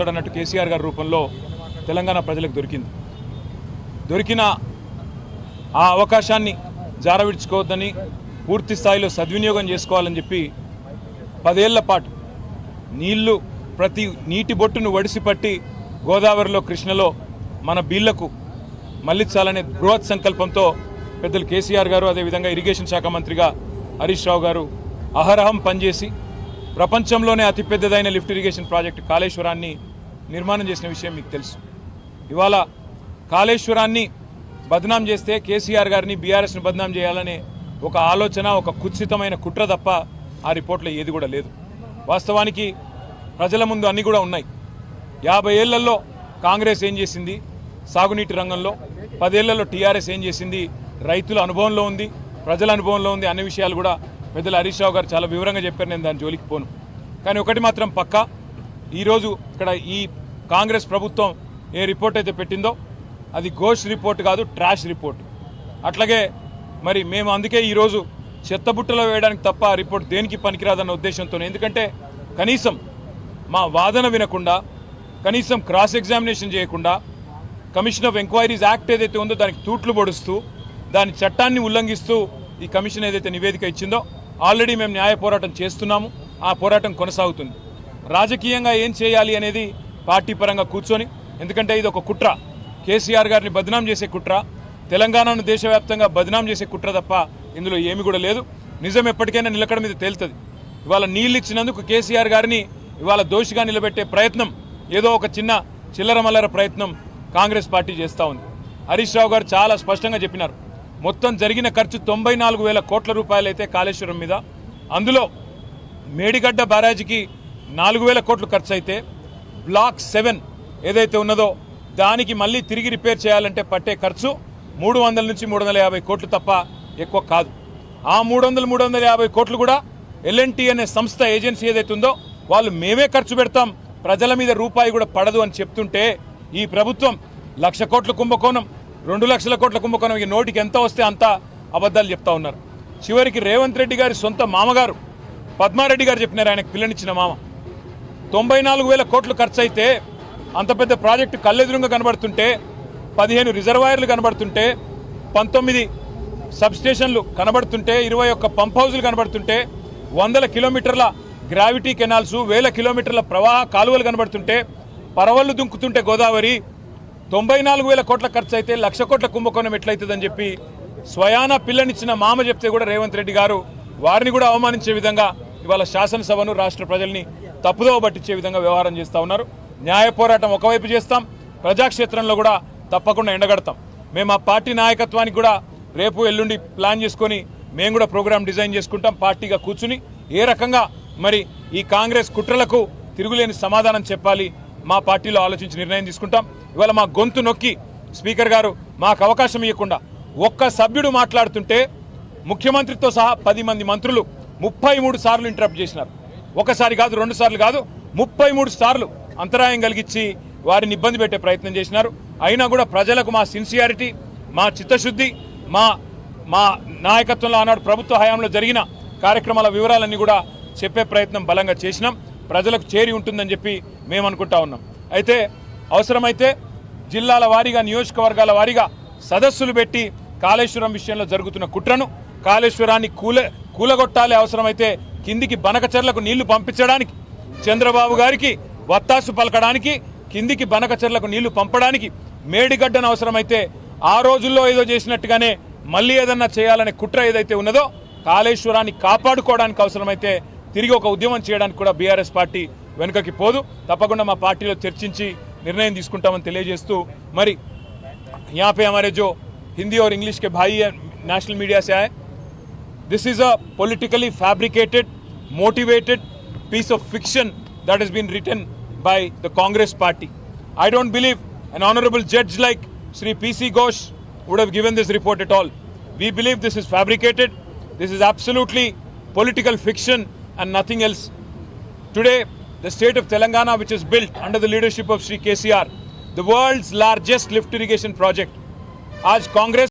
వస్తాడన్నట్టు కేసీఆర్ గారి రూపంలో తెలంగాణ ప్రజలకు దొరికింది. దొరికిన ఆ అవకాశాన్ని జారవిడ్చుకోవద్దని పూర్తి స్థాయిలో సద్వినియోగం చేసుకోవాలని చెప్పి పదేళ్ళ పాటు నీళ్ళు ప్రతి నీటి బొట్టును వడిసిపట్టి గోదావరిలో కృష్ణలో మన బీళ్ళకు మళ్ళించాలనే బృహత్ సంకల్పంతో పెద్దలు కేసీఆర్ గారు అదేవిధంగా ఇరిగేషన్ శాఖ మంత్రిగా హరీష్ రావు గారు అహరహం పనిచేసి ప్రపంచంలోనే అతిపెద్దదైన లిఫ్ట్ ఇరిగేషన్ ప్రాజెక్టు కాళేశ్వరాన్ని నిర్మాణం చేసిన విషయం మీకు తెలుసు. ఇవాళ కాళేశ్వరాన్ని బదనాం చేస్తే కేసీఆర్ గారిని బీఆర్ఎస్ని బదనాం చేయాలనే ఒక ఆలోచన ఒక కుత్సితమైన కుట్ర తప్ప ఆ రిపోర్ట్లో ఏది కూడా లేదు. వాస్తవానికి ప్రజల ముందు అన్నీ కూడా ఉన్నాయి. యాభై ఏళ్ళలో కాంగ్రెస్ ఏం చేసింది? సాగునీటి రంగంలో పదేళ్ళలో టీఆర్ఎస్ ఏం చేసింది? రైతుల అనుభవంలో ఉంది ప్రజల అనుభవంలో ఉంది అన్ని విషయాలు కూడా పెద్దలు హరీష్ రావు గారు చాలా వివరంగా చెప్పారు. నేను దాని జోలికి పోను. కానీ ఒకటి మాత్రం పక్కా ఈరోజు ఇక్కడ ఈ కాంగ్రెస్ ప్రభుత్వం ఏ రిపోర్ట్ అయితే పెట్టిందో అది ఘోష్ రిపోర్ట్ కాదు ట్రాష్ రిపోర్ట్. అట్లాగే మరి మేము అందుకే ఈరోజు చెత్తబుట్టలో వేయడానికి తప్ప ఆ రిపోర్ట్ దేనికి పనికిరాదన్న ఉద్దేశంతో ఎందుకంటే కనీసం మా వాదన వినకుండా కనీసం క్రాస్ ఎగ్జామినేషన్ చేయకుండా కమిషన్ ఆఫ్ ఎంక్వైరీస్ యాక్ట్ ఏదైతే ఉందో దానికి తూట్లు పొడుస్తూ దాని చట్టాన్ని ఉల్లంఘిస్తూ ఈ కమిషన్ ఏదైతే నివేదిక ఇచ్చిందో ఆల్రెడీ మేము న్యాయ పోరాటం చేస్తున్నాము. ఆ పోరాటం కొనసాగుతుంది. రాజకీయంగా ఏం చేయాలి అనేది పార్టీ పరంగా కూర్చొని ఎందుకంటే ఇది ఒక కుట్ర. కేసీఆర్ గారిని బదనాం చేసే కుట్ర తెలంగాణను దేశవ్యాప్తంగా బదనాం చేసే కుట్ర తప్ప ఇందులో ఏమి కూడా లేదు. నిజం ఎప్పటికైనా నిలకడ మీద తేలుతుంది. ఇవాళ నీళ్ళు ఇచ్చినందుకు కేసీఆర్ గారిని ఇవాళ దోషిగా నిలబెట్టే ప్రయత్నం ఏదో ఒక చిన్న చిల్లర మల్లర ప్రయత్నం కాంగ్రెస్ పార్టీ చేస్తూ ఉంది. హరీష్ రావు గారు చాలా స్పష్టంగా చెప్పినారు. మొత్తం జరిగిన ఖర్చు తొంభై నాలుగు వేల కోట్ల రూపాయలైతే కాళేశ్వరం మీద. అందులో మేడిగడ్డ బారాజీకి నాలుగు వేల కోట్లు ఖర్చు అయితే బ్లాక్ సెవెన్ ఏదైతే ఉన్నదో దానికి మళ్ళీ తిరిగి రిపేర్ చేయాలంటే పట్టే ఖర్చు మూడు వందల నుంచి మూడు వందల యాభై కోట్లు తప్ప ఎక్కువ కాదు. ఆ మూడు వందలు మూడు వందల యాభై కోట్లు కూడా ఎల్ఎన్టీ అనే సంస్థ ఏజెన్సీ ఏదైతే ఉందో వాళ్ళు మేమే ఖర్చు పెడతాం. ప్రజల మీద రూపాయి కూడా పడదు అని చెప్తుంటే ఈ ప్రభుత్వం లక్ష కోట్ల కుంభకోణం రెండు లక్షల కోట్ల కుంభకోణం ఈ నోటికి ఎంత వస్తే అంత అబద్ధాలు చెప్తా ఉన్నారు. చివరికి రేవంత్ రెడ్డి గారి సొంత మామగారు పద్మారెడ్డి గారు చెప్పినారు ఆయనకు పిల్లనిచ్చిన మామ. తొంభై నాలుగు వేల కోట్లు ఖర్చు అయితే అంత పెద్ద ప్రాజెక్టు కళ్ళెదురుగా కనబడుతుంటే పదిహేను రిజర్వాయర్లు కనబడుతుంటే పంతొమ్మిది సబ్ స్టేషన్లు కనబడుతుంటే ఇరవై ఒక్క పంప్ హౌజులు కనబడుతుంటే వందల కిలోమీటర్ల గ్రావిటీ కెనాల్స్ వేల కిలోమీటర్ల ప్రవాహ కాలువలు కనబడుతుంటే పరవళ్ళు దుంకుతుంటే గోదావరి తొంభై నాలుగు వేల కోట్ల ఖర్చు అయితే లక్ష కోట్ల కుంభకోణం ఎట్లయితుందని చెప్పి స్వయాన పిల్లనిచ్చిన మామ చెప్తే కూడా రేవంత్ రెడ్డి గారు వారిని కూడా అవమానించే విధంగా ఇవాళ శాసనసభను రాష్ట్ర ప్రజల్ని తప్పుదో పట్టించే విధంగా వ్యవహారం చేస్తూ ఉన్నారు. న్యాయ పోరాటం ఒకవైపు చేస్తాం ప్రజాక్షేత్రంలో కూడా తప్పకుండా ఎండగడతాం. మేము ఆ పార్టీ నాయకత్వానికి కూడా రేపు ఎల్లుండి ప్లాన్ చేసుకొని మేము కూడా ప్రోగ్రామ్ డిజైన్ చేసుకుంటాం పార్టీగా కూర్చుని. ఏ రకంగా మరి ఈ కాంగ్రెస్ కుట్రలకు తిరుగులేని సమాధానం చెప్పాలి మా పార్టీలో ఆలోచించి నిర్ణయం తీసుకుంటాం. ఇవాళ మా గొంతు నొక్కి స్పీకర్ గారు మాకు అవకాశం ఇవ్వకుండా ఒక్క సభ్యుడు మాట్లాడుతుంటే ముఖ్యమంత్రితో సహా పది మంది మంత్రులు ముప్పై మూడు సార్లు ఇంటరప్ట్ చేసినారు. ఒకసారి కాదు రెండు సార్లు కాదు ముప్పై మూడు సార్లు అంతరాయం కలిగించి వారిని ఇబ్బంది పెట్టే ప్రయత్నం చేసినారు. అయినా కూడా ప్రజలకు మా సిన్సియారిటీ మా చిత్తశుద్ధి మా మా నాయకత్వంలో ఆనాడు ప్రభుత్వ హయాంలో జరిగిన కార్యక్రమాల వివరాలన్నీ కూడా చెప్పే ప్రయత్నం బలంగా చేసినాం. ప్రజలకు చేరి ఉంటుందని చెప్పి మేము అనుకుంటా ఉన్నాం. అయితే అవసరమైతే జిల్లాల వారీగా నియోజకవర్గాల వారీగా సదస్సులు పెట్టి కాళేశ్వరం విషయంలో జరుగుతున్న కుట్రను కాళేశ్వరాన్ని కూల కూలగొట్టాలి అవసరమైతే కిందికి బనకచెర్లకు నీళ్లు పంపించడానికి చంద్రబాబు గారికి వత్తాసు పలకడానికి కిందికి బనకచెర్లకు నీళ్లు పంపడానికి మేడిగడ్డను అవసరమైతే ఆ రోజుల్లో ఏదో చేసినట్టుగానే మళ్ళీ ఏదన్నా చేయాలనే కుట్ర ఏదైతే ఉన్నదో కాళేశ్వరాన్ని కాపాడుకోవడానికి అవసరమైతే తిరిగి ఒక ఉద్యమం చేయడానికి కూడా బీఆర్ఎస్ పార్టీ వెనుకకి పోదు తప్పకుండా మా పార్టీలో చర్చించి నిర్ణయం తీసుకుంటామని తెలియజేస్తూ మరి यहाँ पे हमारे जो हिंदी और इंग्लिश के भाई हैं नेशनल मीडिया से आए This is a politically fabricated, motivated piece of fiction that has been written by the Congress party. I don't believe an honorable judge like Sri P.C. Ghosh would have given this report at all. We believe this is fabricated. This is absolutely political fiction and nothing else. Today, the state of Telangana, which is built under the leadership of Sri KCR, the world's largest lift irrigation project, as Congress